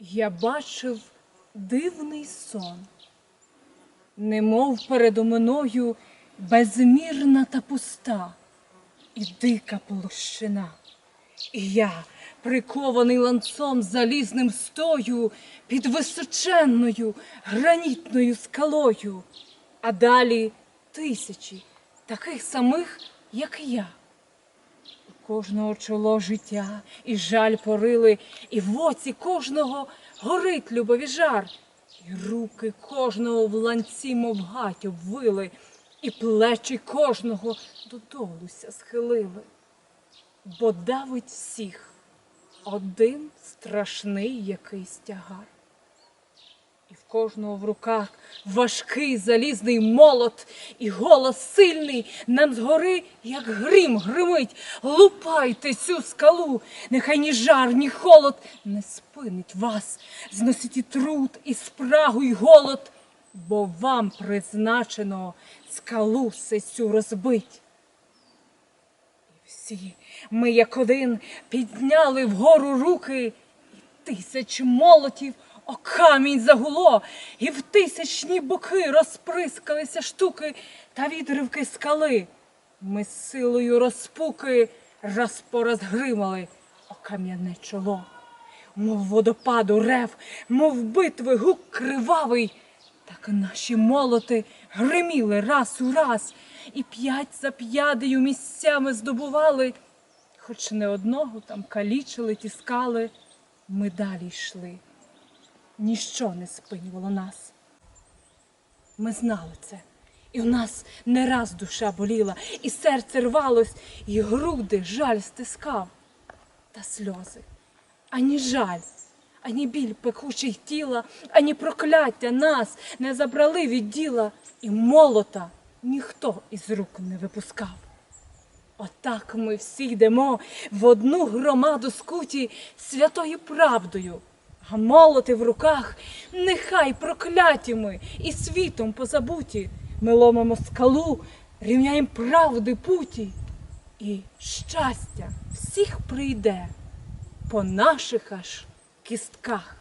Я бачив дивний сон, немов передо мною безмірна та пуста і дика площина. І я, прикований ланцом залізним стою під височенною гранітною скалою, а далі тисячі таких самих, як я. Кожного чоло життя і жаль порили, і в оці кожного горить любові жар, і руки кожного в ланці, мов гать обвили, і плечі кожного додолуся схилили. Бо давить всіх один страшний якийсь тягар. Кожного в руках важкий залізний молот, і голос сильний нам згори, як грім гримить. Лупайте цю скалу, нехай ні жар, ні холод не спинить вас. Зносить і труд, і спрагу, і голод, бо вам призначено скалу сесю розбить. Всі ми, як один, підняли вгору руки, і тисяч молотів о камінь загуло, і в тисячні боки розприскалися штуки та відривки скали. Ми з силою розпуки раз порозгримали о кам'яне чоло. Мов водопаду рев, мов битви гук кривавий, так наші молоти гриміли раз у раз, і п'ять за п'ядею місцями здобували, хоч не одного там калічили, тіскали, ми далі йшли. Ніщо не спинювало нас. Ми знали це, і в нас не раз душа боліла, і серце рвалось, і груди жаль стискав, та сльози ані жаль, ані біль пекучий тіла, ані прокляття нас не забрали від діла, і молота ніхто із рук не випускав. Отак ми всі йдемо в одну громаду скуті святою правдою, а молоти в руках, нехай прокляті ми і світом позабуті. Ми ломимо скалу, рівняємо правди путі, і щастя всіх прийде по наших аж кістках.